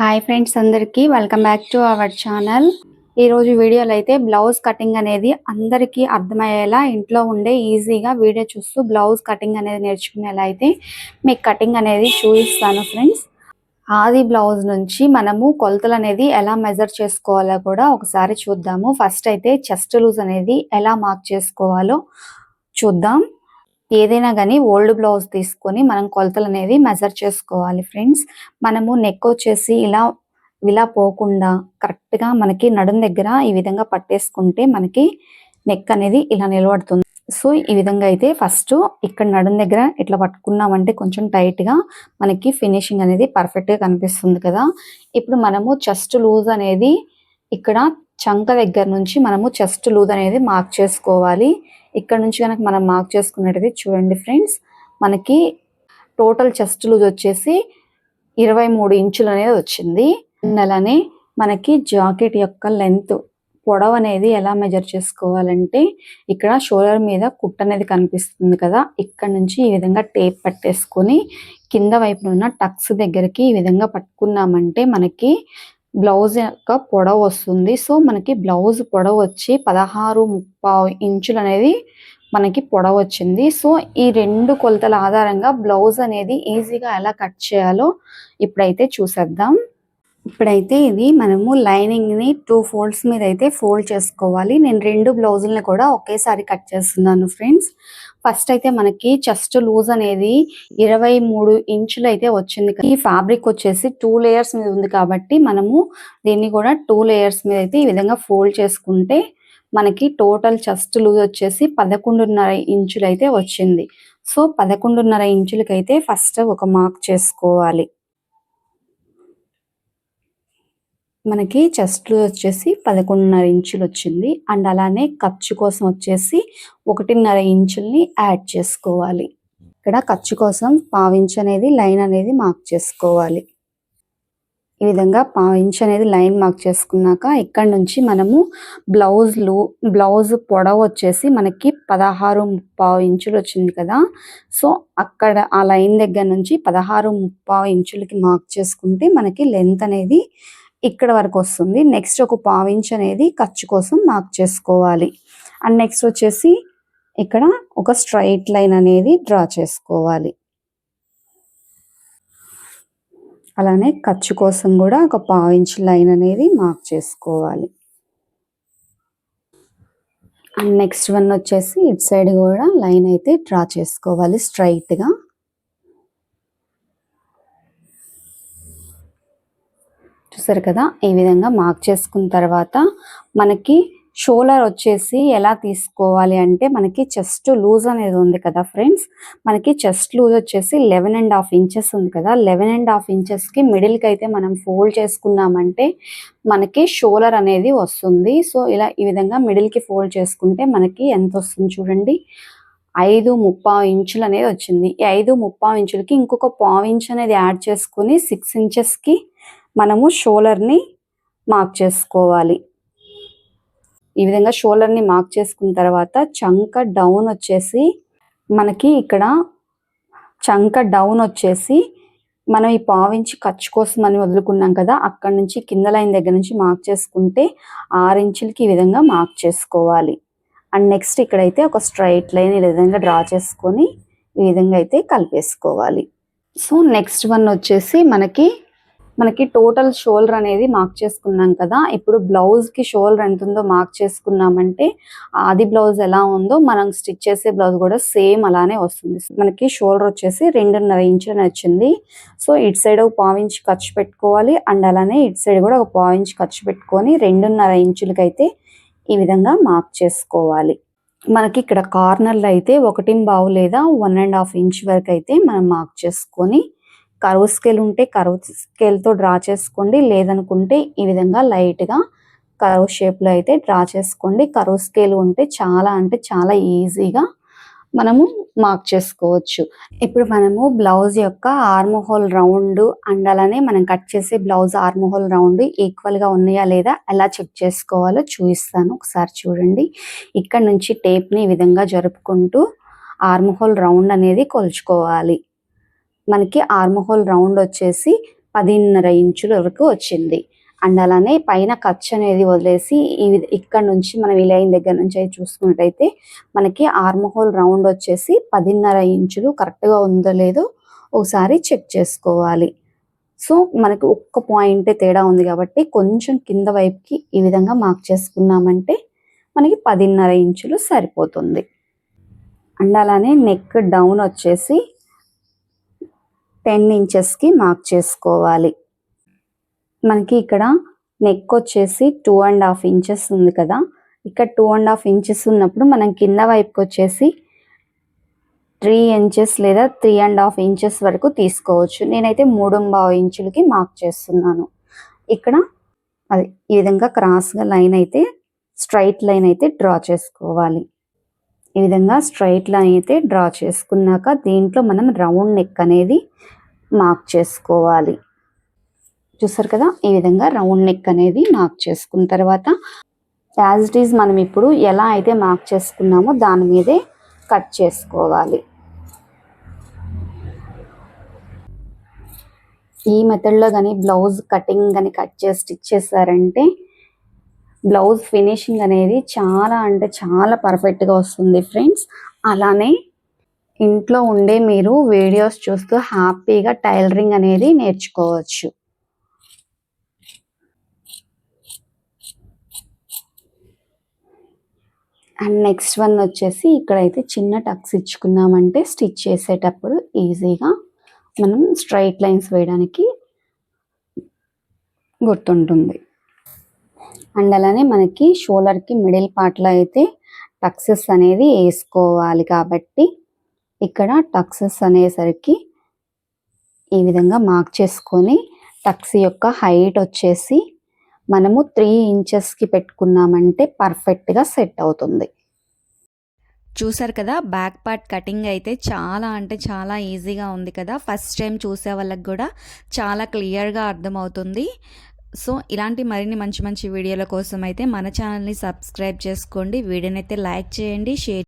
Hi friends అందరికీ welcome back to our channel ఈరోజు వీడియోలో అయితే బ్లౌజ్ కటింగ్ అనేది అందరికీ అర్థమయ్యేలా ఇంట్లో ఉండే ఈజీగా వీడియో చూస్తూ బ్లౌజ్ కటింగ్ అనేది నేర్చుకునేలా అయితే మీకు కటింగ్ అనేది చూపిస్తాను ఫ్రెండ్స్ ఆది బ్లౌజ్ నుంచి మనము కొలతలు అనేది ఎలా మెజర్ చేసుకోవాలో కూడా ఒకసారి చూద్దాము. ఫస్ట్ అయితే చెస్ట్ లూజ్ అనేది ఎలా మార్క్ చేసుకోవాలో చూద్దాం. ఏదైనా కానీ ఓల్డ్ బ్లౌజ్ తీసుకొని మనం కొలతలు అనేది మెజర్ చేసుకోవాలి ఫ్రెండ్స్. మనము నెక్ వచ్చేసి ఇలా ఇలా పోకుండా కరెక్ట్గా మనకి నడుం దగ్గర ఈ విధంగా పట్టేసుకుంటే మనకి నెక్ అనేది ఇలా నిలబడుతుంది. సో ఈ విధంగా అయితే ఫస్ట్ ఇక్కడ నడుం దగ్గర ఇట్లా పట్టుకున్నామంటే కొంచెం టైట్గా మనకి ఫినిషింగ్ అనేది పర్ఫెక్ట్గా కనిపిస్తుంది కదా. ఇప్పుడు మనము చెస్ట్ లూజ్ అనేది ఇక్కడ చంక దగ్గర నుంచి మనము చెస్ట్ లూజ్ అనేది మార్క్ చేసుకోవాలి. ఇక్కడ నుంచి కనుక మనం మార్క్ చేసుకున్నట్టయితే చూడండి ఫ్రెండ్స్ మనకి టోటల్ చెస్ట్ లూజ్ వచ్చేసి ఇరవై మూడు ఇంచులు అనేది వచ్చింది. అలానే మనకి జాకెట్ యొక్క లెంత్ పొడవు అనేది ఎలా మెజర్ చేసుకోవాలంటే ఇక్కడ షోల్డర్ మీద కుట్ట అనేది కనిపిస్తుంది కదా ఇక్కడ నుంచి ఈ విధంగా టేప్ పట్టేసుకొని కింద వైపున ఉన్న టక్స్ దగ్గరికి ఈ విధంగా పట్టుకున్నామంటే మనకి బ్లౌజ్ యొక్క పొడవు వస్తుంది. సో మనకి బ్లౌజ్ పొడవు వచ్చి పదహారు ముప్పావు ఇంచులు అనేది మనకి పొడవు వచ్చింది. సో ఈ రెండు కొలతల ఆధారంగా బ్లౌజ్ అనేది ఈజీగా ఎలా కట్ చేయాలో ఇప్పుడైతే చూసేద్దాం. ఇప్పుడైతే ఇది మనము లైనింగ్ని టూ ఫోల్డ్స్ మీద అయితే ఫోల్డ్ చేసుకోవాలి. నేను రెండు బ్లౌజుల్ని కూడా ఒకేసారి కట్ చేస్తున్నాను ఫ్రెండ్స్. ఫస్ట్ అయితే మనకి చెస్ట్ లూజ్ అనేది ఇరవై మూడు ఇంచులు అయితే వచ్చింది ఈ ఫ్యాబ్రిక్ వచ్చేసి టూ లేయర్స్ మీద ఉంది కాబట్టి మనము దీన్ని కూడా టూ లేయర్స్ మీద అయితే ఈ విధంగా ఫోల్డ్ చేసుకుంటే మనకి టోటల్ చెస్ట్ లూజ్ వచ్చేసి పదకొండున్నర ఇంచులు అయితే వచ్చింది. సో పదకొండున్నర ఇంచులకైతే ఫస్ట్ ఒక మార్క్ చేసుకోవాలి. మనకి చెస్ట్ వచ్చేసి పదకొండున్నర ఇంచులు వచ్చింది. అండ్ అలానే ఖర్చు కోసం వచ్చేసి ఒకటిన్నర ఇంచుల్ని యాడ్ చేసుకోవాలి. ఇక్కడ ఖర్చు కోసం పావించ్ అనేది లైన్ అనేది మార్క్ చేసుకోవాలి. ఈ విధంగా పావించ్ అనేది లైన్ మార్క్ చేసుకున్నాక ఇక్కడ నుంచి మనము బ్లౌజ్లు బ్లౌజ్ పొడవు వచ్చేసి మనకి పదహారు ముప్పావు ఇంచులు వచ్చింది కదా. సో అక్కడ ఆ లైన్ దగ్గర నుంచి పదహారు ముప్పావు ఇంచులకి మార్క్ చేసుకుంటే మనకి లెంత్ అనేది ఇక్కడ వరకు వస్తుంది. నెక్స్ట్ ఒక పావించ్ అనేది ఖర్చు కోసం మార్క్ చేసుకోవాలి. అండ్ నెక్స్ట్ వచ్చేసి ఇక్కడ ఒక స్ట్రైట్ లైన్ అనేది డ్రా చేసుకోవాలి. అలానే ఖర్చు కోసం కూడా ఒక పావించ్ లైన్ అనేది మార్క్ చేసుకోవాలి. అండ్ నెక్స్ట్ వన్ వచ్చేసి ఇటు సైడ్ కూడా లైన్ అయితే డ్రా చేసుకోవాలి స్ట్రైట్గా చూసారు కదా? ఈ విధంగా మార్క్ చేసుకున్న తర్వాత మనకి షోలర్ వచ్చేసి ఎలా తీసుకోవాలి అంటే మనకి చెస్ట్ లూజ్ అనేది ఉంది కదా ఫ్రెండ్స్ మనకి చెస్ట్ లూజ్ వచ్చేసి లెవెన్ అండ్ హాఫ్ ఇంచెస్ ఉంది కదా? లెవెన్ అండ్ హాఫ్ ఇంచెస్కి మిడిల్కి అయితే మనం ఫోల్డ్ చేసుకున్నామంటే మనకి షోలర్ అనేది వస్తుంది. సో ఇలా ఈ విధంగా మిడిల్కి ఫోల్డ్ చేసుకుంటే మనకి ఎంత వస్తుంది చూడండి? ఐదు ముప్పావు ఇంచులు అనేది వచ్చింది. ఈ ఐదు ముప్పావు ఇంచులకి ఇంకొక పావు ఇంచ్ అనేది యాడ్ చేసుకుని సిక్స్ ఇంచెస్కి మనము షోలర్ని మార్క్ చేసుకోవాలి. ఈ విధంగా షోలర్ని మార్క్ చేసుకున్న తర్వాత చంక డౌన్ వచ్చేసి మనకి ఇక్కడ చంక డౌన్ వచ్చేసి మనం ఈ పావించి ఖర్చు కోసం అని వదులుకున్నాం కదా అక్కడ నుంచి కింద లైన్ దగ్గర నుంచి మార్క్ చేసుకుంటే ఆరు ఇంచులకి ఈ విధంగా మార్క్ చేసుకోవాలి. అండ్ నెక్స్ట్ ఇక్కడైతే ఒక స్ట్రైట్ లైన్ ఈ విధంగా డ్రా చేసుకొని ఈ విధంగా అయితే కలిపేసుకోవాలి. సో నెక్స్ట్ వన్ వచ్చేసి మనకి మనకి టోటల్ షోల్డర్ అనేది మార్క్ చేసుకున్నాం కదా. ఇప్పుడు బ్లౌజ్కి షోల్డర్ ఎంత ఉందో మార్క్ చేసుకున్నామంటే ఆది బ్లౌజ్ ఎలా ఉందో మనం స్టిచ్ చేసే బ్లౌజ్ కూడా సేమ్ అలానే వస్తుంది. మనకి షోల్డర్ వచ్చేసి రెండున్నర ఇంచులు వచ్చింది సో ఇటు సైడ్ ఒక పావించ్ ఖర్చు పెట్టుకోవాలి. అండ్ అలానే ఇటు సైడ్ కూడా ఒక పావించ్ ఖర్చు పెట్టుకొని రెండున్నర ఇంచులకైతే ఈ విధంగా మార్క్ చేసుకోవాలి. మనకి ఇక్కడ కార్నర్లు అయితే ఒకటి బావు లేదా వన్ అండ్ హాఫ్ ఇంచ్ వరకు అయితే మనం మార్క్ చేసుకొని కరువు స్కేల్ ఉంటే కరువు స్కేల్తో డ్రా చేసుకోండి. లేదనుకుంటే ఈ విధంగా లైట్గా కరువు షేప్లో అయితే డ్రా చేసుకోండి. కరువు స్కేల్ ఉంటే చాలా అంటే చాలా ఈజీగా మనము మార్క్ చేసుకోవచ్చు. ఇప్పుడు మనము బ్లౌజ్ యొక్క ఆర్మ్ హోల్ రౌండ్ అండ్ అలానే మనం కట్ చేసే బ్లౌజ్ ఆర్మ్ హోల్ రౌండ్ ఈక్వల్గా ఉన్నాయా లేదా ఎలా చెక్ చేసుకోవాలో చూపిస్తాను. ఒకసారి చూడండి. ఇక్కడ నుంచి టేప్ని ఈ విధంగా జరుపుకుంటూ ఆర్మ్ హోల్ రౌండ్ అనేది కొలుచుకోవాలి. మనకి ఆర్మ్ హోల్ రౌండ్ వచ్చేసి పదిన్నర ఇంచుల వరకు వచ్చింది. అండ్ అలానే పైన ఖర్చు అనేది వదిలేసి ఈ ఇక్కడ నుంచి మనం ఈ లైన్ దగ్గర నుంచి అయితే చూసుకున్నట్టయితే మనకి ఆర్మ్ హోల్ రౌండ్ వచ్చేసి పదిన్నర ఇంచులు కరెక్ట్గా ఉందో లేదో ఒకసారి చెక్ చేసుకోవాలి. సో మనకి ఒక్క పాయింటే తేడా ఉంది కాబట్టి కొంచెం కింద వైపుకి ఈ విధంగా మార్క్ చేసుకున్నామంటే మనకి పదిన్నర ఇంచులు సరిపోతుంది. అండ్ అలానే నెక్ డౌన్ వచ్చేసి టెన్ ఇంచెస్కి మార్క్ చేసుకోవాలి. మనకి ఇక్కడ నెక్ వచ్చేసి టూ అండ్ హాఫ్ ఇంచెస్ ఉంది కదా. ఇక్కడ టూ అండ్ హాఫ్ ఇంచెస్ ఉన్నప్పుడు మనం కింద వైపుకి వచ్చేసి త్రీ ఇంచెస్ లేదా త్రీ అండ్ హాఫ్ ఇంచెస్ వరకు తీసుకోవచ్చు. నేనైతే మూడు బావు ఇంచులకి మార్క్ చేస్తున్నాను. ఇక్కడ అది ఈ విధంగా క్రాస్గా లైన్ అయితే స్ట్రైట్ లైన్ అయితే డ్రా చేసుకోవాలి. ఈ విధంగా స్ట్రైట్ లైన్ అయితే డ్రా చేసుకున్నాక దీంట్లో మనం రౌండ్ నెక్ అనేది మార్క్ చేసుకోవాలి. చూసారు కదా? ఈ విధంగా రౌండ్ నెక్ అనేది మార్క్ చేసుకున్న తర్వాత యాజ్ ఇట్ ఈజ్ మనం ఇప్పుడు ఎలా అయితే మార్క్ చేసుకున్నామో దాని మీదే కట్ చేసుకోవాలి. ఈ మెథడ్లో కానీ బ్లౌజ్ కటింగ్ కానీ కట్ చేసి స్టిచ్ చేశారంటే బ్లౌజ్ ఫినిషింగ్ అనేది చాలా అంటే చాలా పర్ఫెక్ట్గా వస్తుంది ఫ్రెండ్స్. అలానే ఇంట్లో ఉండే మీరు వీడియోస్ చూస్తూ హ్యాపీగా టైలరింగ్ అనేది నేర్చుకోవచ్చు. అండ్ నెక్స్ట్ వన్ వచ్చేసి ఇక్కడైతే చిన్న టక్స్ ఇచ్చుకున్నామంటే స్టిచ్ చేసేటప్పుడు ఈజీగా మనం స్ట్రైట్ లైన్స్ వేయడానికి గుర్తుంటుంది. అండ్ అలానే మనకి షోలర్కి మిడిల్ పార్ట్లో అయితే టక్సెస్ అనేది వేసుకోవాలి కాబట్టి ఇక్కడ టక్సెస్ అనేసరికి ఈ విధంగా మార్క్ చేసుకొని టక్స్ యొక్క హైట్ వచ్చేసి మనము త్రీ ఇంచెస్కి పెట్టుకున్నామంటే పర్ఫెక్ట్గా సెట్ అవుతుంది. చూసారు కదా బ్యాక్ పార్ట్ కటింగ్ అయితే చాలా అంటే చాలా ఈజీగా ఉంది కదా. ఫస్ట్ టైం చూసే వాళ్ళకి కూడా చాలా క్లియర్గా అర్థమవుతుంది. సో ఇలాంటి మరిన్ని మంచి మంచి వీడియోల కోసం అయితే మన ఛానల్ని సబ్స్క్రైబ్ చేసుకోండి. వీడియోనైతే లైక్ చేయండి షేర్